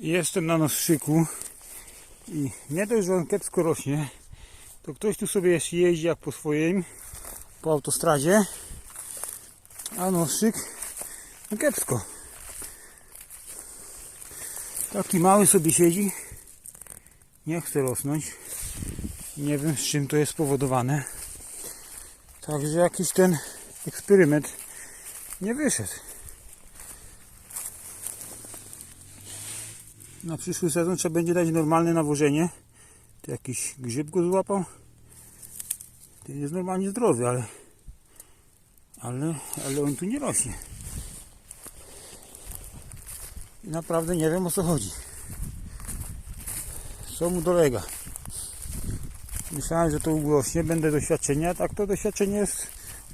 Jestem na noszczyku i nie dość, że on kiepsko rośnie, to ktoś tu sobie jeszcze jeździ jak po swoim, po autostradzie, a noszczyk no kiepsko. Taki mały sobie siedzi, nie chce rosnąć. Nie wiem z czym to jest spowodowane. Także jakiś ten eksperyment nie wyszedł. Na przyszły sezon trzeba będzie dać normalne nawożenie. To jakiś grzyb go złapał. To jest normalnie zdrowy, ale ale, ale on tu nie rośnie. I naprawdę nie wiem o co chodzi. Co mu dolega. Myślałem, że to urośnie, będę doświadczenia, tak to doświadczenie jest,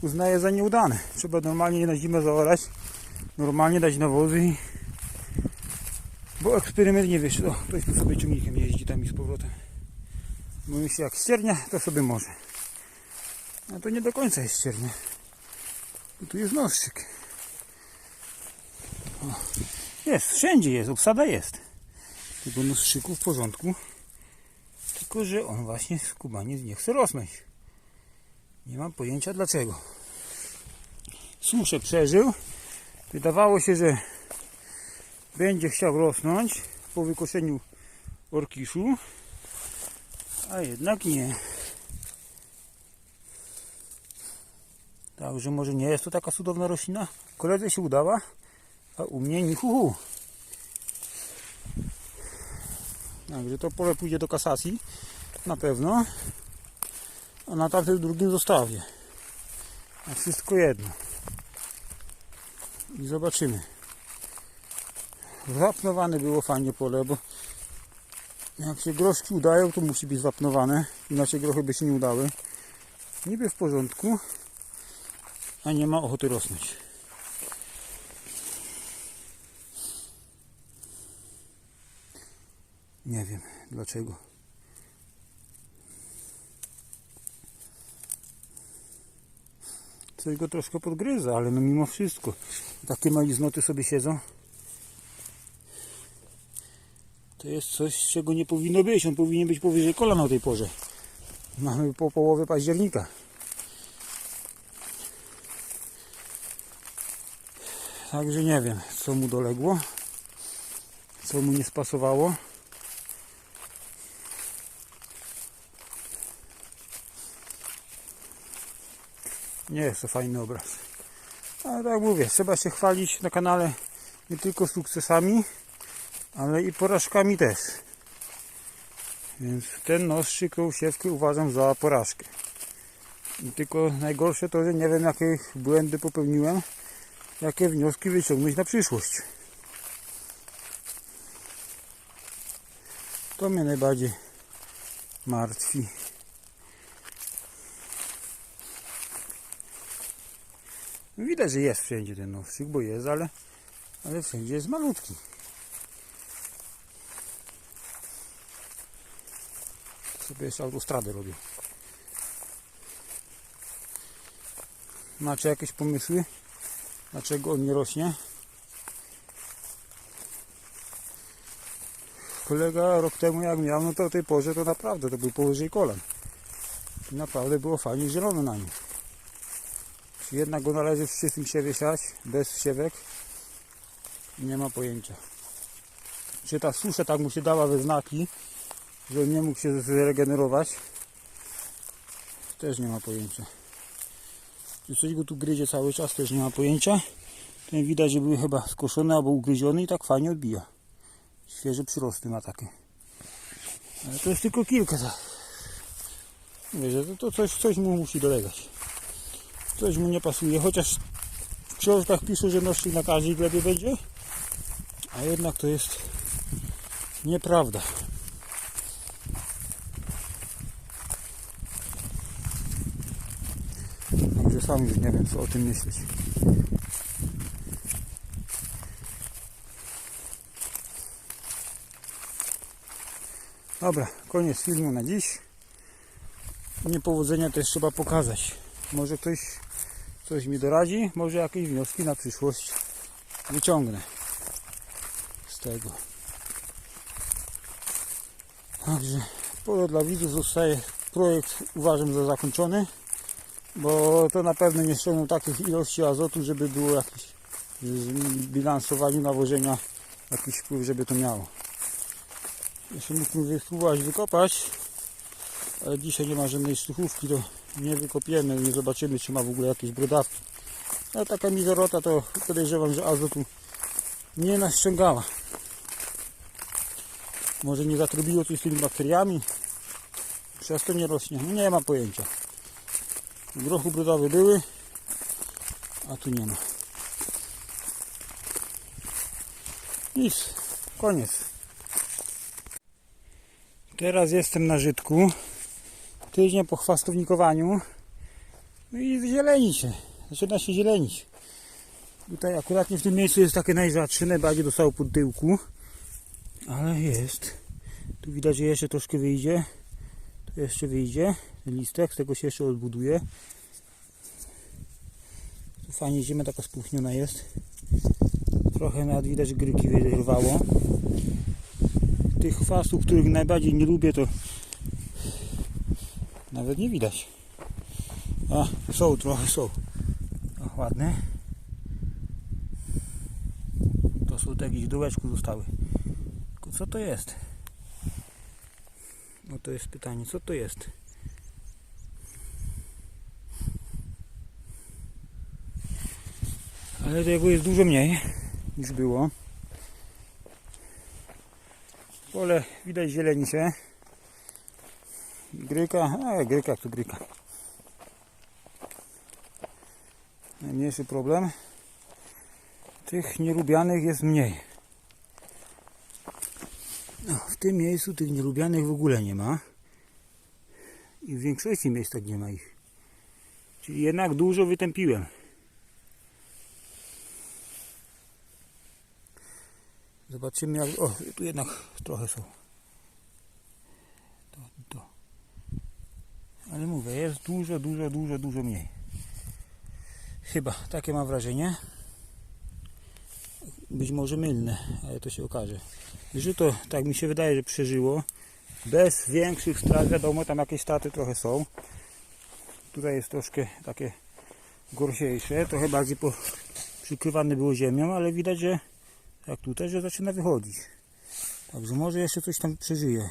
uznaję za nieudane. Trzeba normalnie na zimę zaorać, normalnie dać nawozy bo eksperyment nie wyszedł. O, ktoś tu sobie ciągnikiem jeździ tam i z powrotem. Bo jeśli jak ściernia, to sobie może. A to nie do końca jest ściernia. Bo tu jest nożczyk. O, jest, wszędzie jest, obsada jest. Tego nożczyku w porządku. Tylko, że on właśnie skubaniec nie chce rosnąć. Nie mam pojęcia dlaczego. Suszę przeżył. Wydawało się, że będzie chciał rosnąć po wykoszeniu orkiszu, a jednak nie. Także może nie jest to taka cudowna roślina. Koledze się udała, a u mnie ni hu, hu. Także to pole pójdzie do kasacji na pewno, a na tamtym drugim zostawię. A wszystko jedno. I zobaczymy. Wapnowane było fajnie pole, bo jak się groszki udają, to musi być wapnowane, inaczej grochy by się nie udały. Niby w porządku, a nie ma ochoty rosnąć. Nie wiem dlaczego. Coś go troszkę podgryza, ale no mimo wszystko. Takie maliznoty sobie siedzą. To jest coś, czego nie powinno być. On powinien być powyżej kolana o tej porze. Mamy po połowie października. Także nie wiem, co mu doległo, co mu nie spasowało. Nie jest to fajny obraz. Ale tak mówię, trzeba się chwalić na kanale nie tylko sukcesami, ale i porażkami też. Więc ten nożczyk siewki uważam za porażkę. Tylko najgorsze to, że nie wiem jakie błędy popełniłem, jakie wnioski wyciągnąć na przyszłość. To mnie najbardziej martwi. Widać, że jest wszędzie ten nożczyk, bo jest, ale, ale wszędzie jest malutki. Sobie jeszcze autostradę robię. Macie jakieś pomysły? Dlaczego on nie rośnie? Kolega rok temu jak miał, no to o tej porze to naprawdę to był powyżej kolan. I naprawdę było fajnie zielono na nim. Czy jednak go należy w czystym siewie siać, bez siewek? Nie ma pojęcia. Czy ta susza tak mu się dała we znaki, że nie mógł się zregenerować. Też nie ma pojęcia. Czy coś go tu gryzie cały czas, też nie ma pojęcia. Ten widać, że były chyba skoszone albo ugryzione i tak fajnie odbija. Świeże przyrosty ma takie. Ale to jest tylko kilka. Mówię, że to, to coś, coś mu musi dolegać. Coś mu nie pasuje, chociaż w książkach pisze, że noszczyk na każdej glebie będzie. A jednak to jest nieprawda. Także sam już nie wiem co o tym myśleć. Dobra, koniec filmu na dziś. Niepowodzenia też trzeba pokazać. Może ktoś coś mi doradzi, może jakieś wnioski na przyszłość wyciągnę z tego. Także pole dla widzów zostaje projekt uważam za zakończony, bo to na pewno nie ściągną takich ilości azotu, żeby było jakieś w bilansowaniu nawożenia jakiś wpływ, żeby to miało. Jeszcze mógłbym spróbować wykopać, ale dzisiaj nie ma żadnej sztuchówki, to nie wykopiemy, nie zobaczymy czy ma w ogóle jakieś brodawki. A taka mizorota to podejrzewam, że azotu nie naściągała. Może nie zatrubiło coś z tymi bakteriami, przez to nie rośnie. No nie ma pojęcia. W grochu brodowe były, a tu nie ma. Nic, koniec. Teraz jestem na żytku. Tydzień po chwastownikowaniu. No i zieleni się. Zaczyna się zielenić. Tutaj akurat nie w tym miejscu jest takie najrzadsze, najbardziej dostało pod tyłku. Ale jest. Tu widać, że jeszcze troszkę wyjdzie. Jeszcze wyjdzie listek, z tego się jeszcze odbuduje. Tu fajnie ziemia taka spuchniona jest. Trochę nawet widać, gryki wyrwało. Tych chwastów, których najbardziej nie lubię, to nawet nie widać. A, są trochę, są. O, ładne. To są te jakieś dołeczku zostały. Co to jest? No to jest pytanie, co to jest? Ale tego jest dużo mniej niż było. Pole widać zieleni się. Gryka, a gryka to gryka. Najmniejszy problem. Tych nielubianych jest mniej. No, w tym miejscu tych nielubianych w ogóle nie ma. I w większości miejsc tak nie ma ich. Czyli jednak dużo wytępiłem. Zobaczymy jak... O, tu jednak trochę są. To, to. Ale mówię, jest dużo, dużo, dużo, dużo mniej. Chyba, takie mam wrażenie. Być może mylne, ale to się okaże. Że to, tak mi się wydaje, że przeżyło. Bez większych strat, wiadomo, tam jakieś straty trochę są. Tutaj jest troszkę takie gorsiejsze, trochę bardziej po, przykrywane było ziemią, ale widać, że jak tutaj, że zaczyna wychodzić. Także może jeszcze coś tam przeżyje.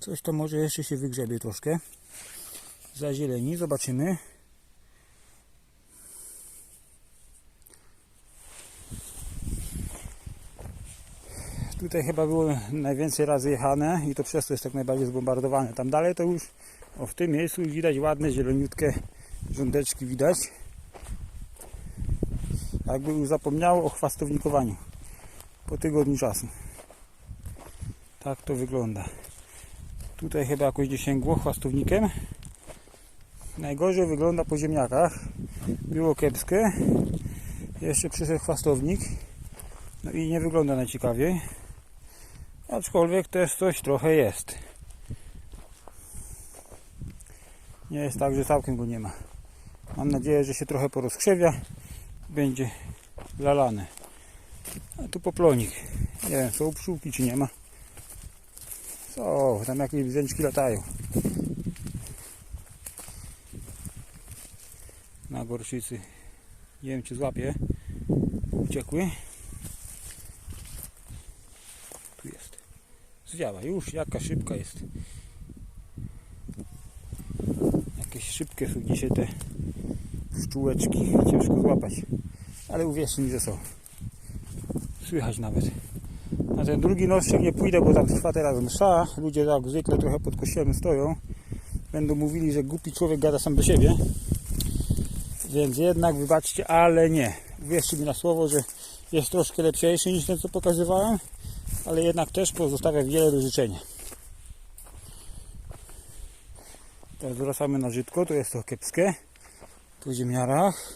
Coś tam może jeszcze się wygrzebie troszkę. Zazieleni, zobaczymy. Tutaj chyba było najwięcej razy jechane i to przez to jest tak najbardziej zbombardowane. Tam dalej to już o, w tym miejscu widać ładne, zieloniutkie rządeczki widać. Jakby już zapomniało o chwastownikowaniu po tygodniu czasu. Tak to wygląda. Tutaj chyba jakoś dziesięgło chwastownikiem. Najgorzej wygląda po ziemniakach. Było kiepskie. Jeszcze przyszedł chwastownik. No i nie wygląda najciekawiej. Aczkolwiek też coś trochę jest. Nie jest tak, że całkiem go nie ma. Mam nadzieję, że się trochę porozkrzewia. Będzie zalane. A tu poplonik. Nie wiem, są pszczółki czy nie ma. Są, tam jakieś bzęczki latają. Na gorszycy. Nie wiem czy złapię. Uciekły. Tu jest. Zwiała już, jaka szybka jest. Jakieś szybkie są dzisiaj te pszczółeczki. Ciężko złapać. Ale uwierzcie mi, że są. Słychać nawet. Na ten drugi noszczek nie pójdę, bo tam trwa teraz msza. Ludzie jak zwykle trochę pod kościołem stoją. Będą mówili, że głupi człowiek gada sam do siebie. Więc jednak wybaczcie, ale nie. Uwierzcie mi na słowo, że jest troszkę lepszy niż ten co pokazywałem, ale jednak też pozostawia wiele do życzenia. Teraz wracamy na żytko, to jest to kiepskie. Po ziemiarach.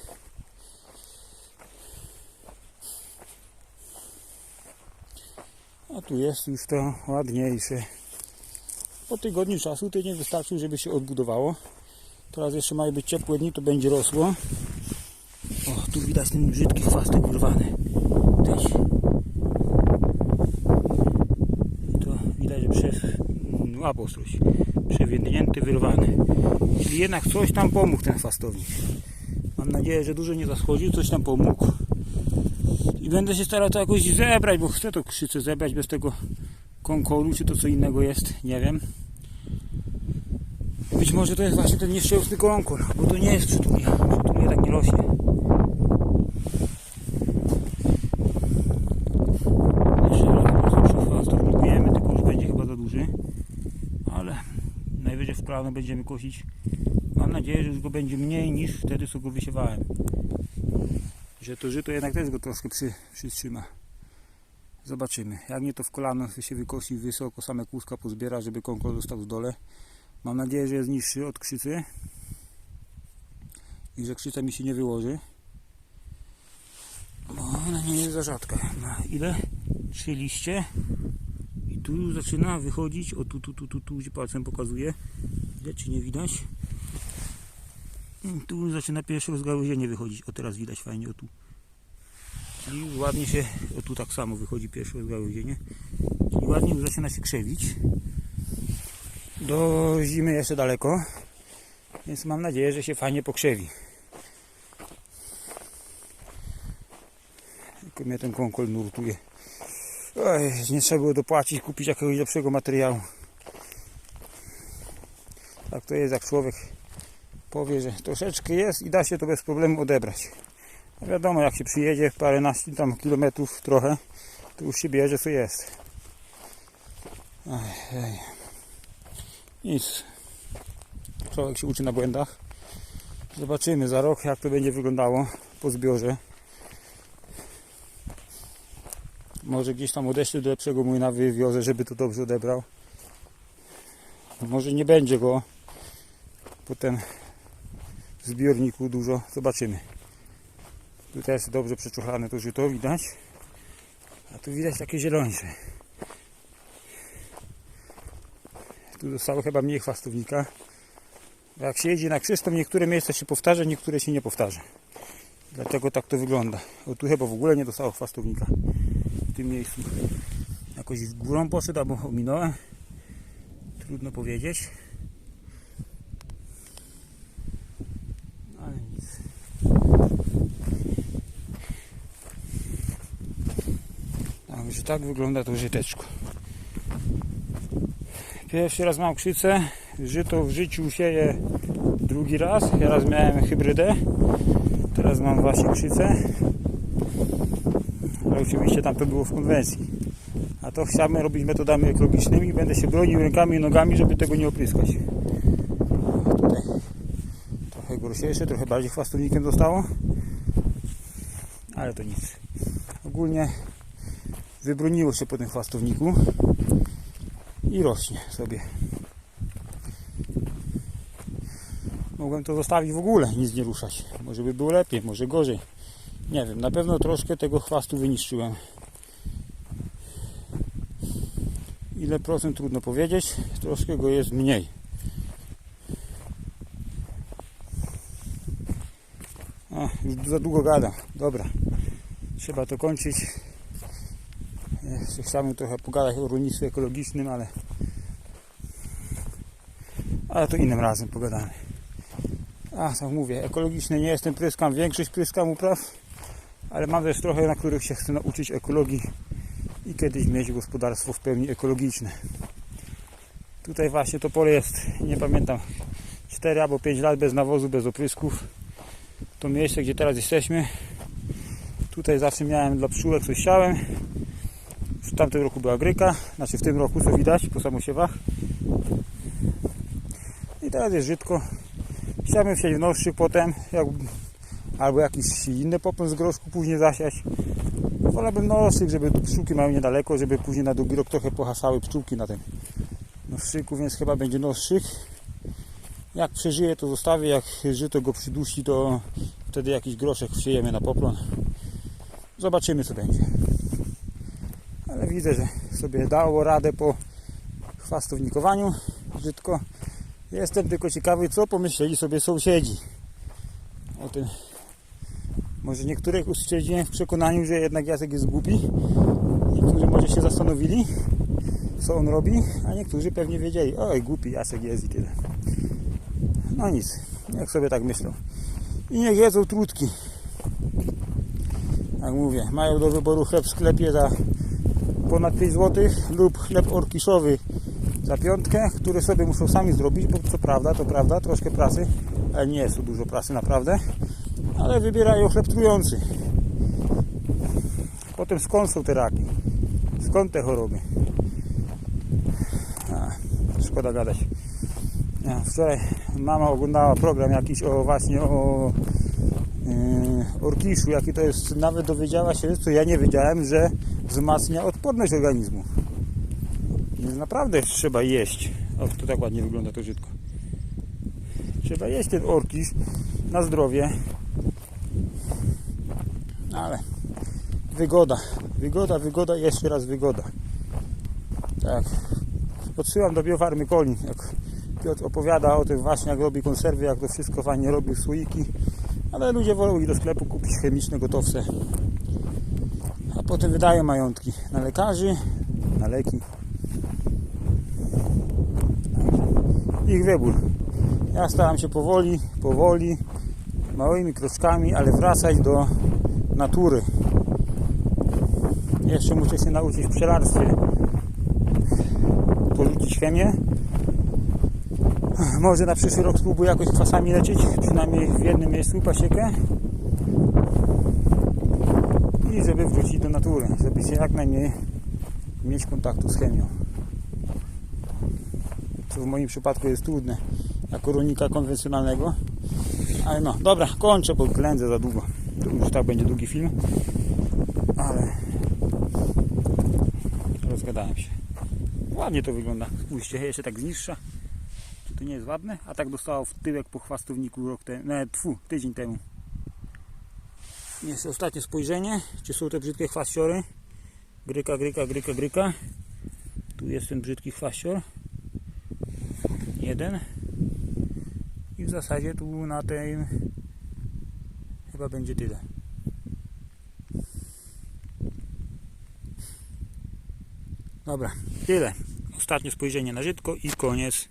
A tu jest już to ładniejsze. Po tygodniu czasu tydzień wystarczył, żeby się odbudowało. Teraz jeszcze mają być ciepłe dni, to będzie rosło. O, tu widać ten brzydki chwastek wyrwany. Też. I to widać, że przez apostroś. Przewinięty, wyrwany. Czyli jednak coś tam pomógł ten chwastownik. Mam nadzieję, że dużo nie zaschodził, coś tam pomógł. I będę się starał to jakoś zebrać, bo chcę to krzyce zebrać bez tego konkoru, czy to co innego jest, nie wiem. Być może to jest właśnie ten nieszczęsny konkol, bo to nie jest przytulnia. Przytulnia tak nie rośnie. Jeszcze raz po prostu przychwast, próbujemy, tylko już będzie chyba za duży. Ale planu będziemy kosić. Mam nadzieję, że już go będzie mniej niż wtedy, co go wysiewałem. Że to żyto jednak też go troszkę przy, przytrzyma. Zobaczymy. Jak nie to w kolano się wykosi wysoko, same kłuska pozbiera, żeby konkol został w dole. Mam nadzieję, że jest niższy od krzycy i że krzyca mi się nie wyłoży. Bo ona nie jest za rzadka. Ma ile? Trzy liście. I tu już zaczyna wychodzić. O tu, tu, tu, tu, tu, gdzie palcem pokazuje. Widać czy nie widać? I Tu zaczyna pierwsze rozgałęzienie wychodzić. O teraz widać fajnie, o tu. Już ładnie się, o tu tak samo wychodzi pierwsze rozgałęzienie. Czyli ładnie już zaczyna się krzewić. Do zimy jeszcze daleko, więc mam nadzieję, że się fajnie pokrzewi. Tylko mnie ten konkol nurtuje. Oj, nie trzeba było dopłacić, kupić jakiegoś lepszego materiału. Tak to jest, jak człowiek powie, że troszeczkę jest i da się to bez problemu odebrać. A wiadomo, jak się przyjedzie paręnaście tam kilometrów trochę, to już się bierze co jest. Ej. Nic. Człowiek się uczy na błędach. Zobaczymy za rok, jak to będzie wyglądało po zbiorze. Może gdzieś tam odeślę do lepszego młyna wywiozę, żeby to dobrze odebrał. Może nie będzie go potem w zbiorniku dużo. Zobaczymy. Tutaj jest dobrze przeczuchane to żyto, widać. A tu widać takie zielońsze. Tu zostało chyba mniej chwastownika. Jak się jedzie na krzyż, to niektóre miejsca się powtarza, niektóre się nie powtarza. Dlatego tak to wygląda. O tu chyba w ogóle nie dostało chwastownika w tym miejscu. Jakoś w górą poszedł albo ominąłem. Trudno powiedzieć. Także tak wygląda to żyteczko. Pierwszy raz mam krzycę. Żyto w życiu sieję drugi raz. Teraz miałem hybrydę. Teraz mam właśnie krzycę. Ale oczywiście tam to było w konwencji. A to chciałem robić metodami ekologicznymi. Będę się bronił rękami i nogami, żeby tego nie opryskać. Tutaj trochę grosiejsze, trochę bardziej chwastownikiem zostało. Ale to nic. Ogólnie wybroniło się po tym chwastowniku i rośnie sobie. Mogłem to zostawić w ogóle, nic nie ruszać. Może by było lepiej, może gorzej. Nie wiem, na pewno troszkę tego chwastu wyniszczyłem. Ile procent trudno powiedzieć, troszkę go jest mniej. A, już za długo gada. Dobra, trzeba to kończyć. Chciałbym trochę pogadać o rolnictwie ekologicznym, ale ale to innym razem pogadamy. A, tak mówię, ekologiczne nie jestem, pryskam większość pryskam upraw, ale mam też trochę, na których się chcę nauczyć ekologii i kiedyś mieć gospodarstwo w pełni ekologiczne. Tutaj właśnie to pole jest, nie pamiętam, 4 albo 5 lat bez nawozu, bez oprysków. To miejsce, gdzie teraz jesteśmy. Tutaj zawsze miałem dla pszczółek coś siałem. W tamtym roku była gryka, znaczy w tym roku co widać po samosiewach. I teraz jest żytko. Chciałbym wsiać w nowszy potem, jak, albo jakiś inny popon z groszku później zasiać. Wolałbym noszyk, żeby pszczółki mają niedaleko, żeby później na drugi rok trochę pohasały pszczółki na tym noszyku, więc chyba będzie noszyk. Jak przeżyje to zostawię, jak żyto go przydusi to wtedy jakiś groszek wsiejemy na poplon. Zobaczymy co będzie. Widzę, że sobie dało radę po chwastownikowaniu brzydko. Jestem tylko ciekawy, co pomyśleli sobie sąsiedzi o tym. Może niektórych uszczędziłem w przekonaniu, że jednak Jacek jest głupi. Niektórzy może się zastanowili co on robi, a niektórzy pewnie wiedzieli, oj głupi Jacek jest i tyle. No nic, niech sobie tak myślą. I niech jedzą trutki. Jak mówię, mają do wyboru chleb w sklepie za ponad 5 zł lub chleb orkiszowy za piątkę, który sobie muszą sami zrobić, bo co prawda, to prawda, troszkę pracy, ale nie jest tu dużo pracy naprawdę, ale wybierają chleb trujący. Potem skąd są te raki? Skąd te choroby? A, szkoda gadać. Ja, wczoraj mama oglądała program jakiś o właśnie o yy, orkiszu, jaki to jest, nawet dowiedziała się, co ja nie wiedziałem, że wzmacnia odporność organizmu. Więc naprawdę trzeba jeść. O, to tak ładnie wygląda to żydko. Trzeba jeść ten orkisz na zdrowie. Ale wygoda, wygoda, wygoda, i jeszcze raz wygoda. Tak. Podsyłam do biofarmy Kolin. Jak Piotr opowiada o tym właśnie, jak robi konserwy, jak to wszystko fajnie robi słoiki. Ale ludzie wolą iść do sklepu kupić chemiczne gotowce. Potem wydają majątki na lekarzy, na leki. Ich wybór. Ja staram się powoli, powoli, małymi kroczkami, ale wracać do natury. Jeszcze muszę się nauczyć w pszczelarstwie porzucić chemię. Może na przyszły rok spróbuję jakoś kwasami leczyć, przynajmniej w jednym miejscu pasiekę. I żeby wrócić do natury, żeby się jak najmniej mieć kontaktu z chemią. Co w moim przypadku jest trudne jako rolnika konwencjonalnego. Ale no, dobra, kończę, bo ględzę za długo. To już tak będzie długi film. Ale rozgadałem się. Ładnie to wygląda. Spójrzcie, jeszcze tak zniższa. Czy to nie jest ładne? A tak dostało w tyłek po chwastowniku rok temu. Nie, tfu, tydzień temu. Jeszcze ostatnie spojrzenie. Czy są te brzydkie chwaściory? Gryka, gryka, gryka, gryka. Tu jest ten brzydki chwaścior. Jeden. I w zasadzie tu na tym chyba będzie tyle. Dobra, tyle. Ostatnie spojrzenie na żytko i koniec.